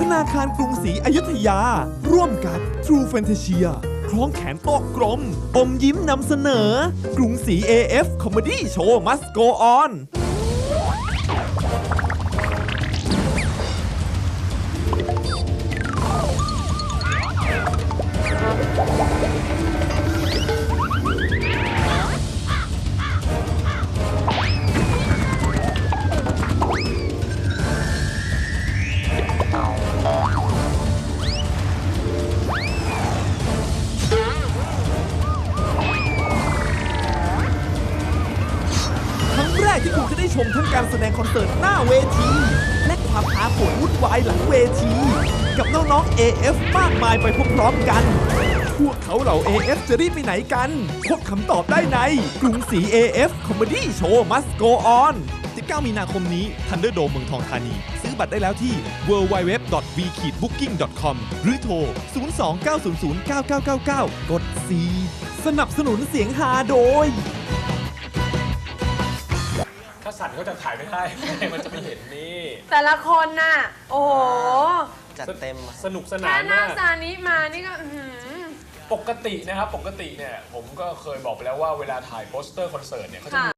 ธนาคารกรุงศรีอยุธยา ร่วมกับ True Fantasia คล้องแขนโต๊ะกลม อมยิ้มนำเสนอ กรุงศรี AF Comedy Show Must Go On ที่คุณจะได้ชมทั้งการแสดงคอนเสิร์ตหน้าเวที และความหาปวดวุ่นวายหลังเวที กับน้องๆ AF มากมายไปพร้อมๆกัน พวกเขาเหล่า AF จะรีบไปไหนกัน พบคำตอบได้ในกรุงศรี AF Comedy Show Must Go On 19 มีนาคมนี้ Thunderdome เมืองทองธานี ซื้อบัตรได้แล้วที่ www.v-booking.com หรือโทร 029009999 กด 4 สนับสนุนเสียงฮาโดย ถ้าสั่นก็จะถ่ายไม่ได้ มันจะไม่เห็นนี่ แต่ละคนน่ะ โอ้โหจัดเต็มอะสนุกสแค่นานหน้ามากซานิมานี่ก็อื้อหือ ปกตินะครับ ปกติเนี่ย ผมก็เคยบอกไปแล้วว่าเวลาถ่ายโปสเตอร์คอนเสิร์ตเนี่ยเขาจะมี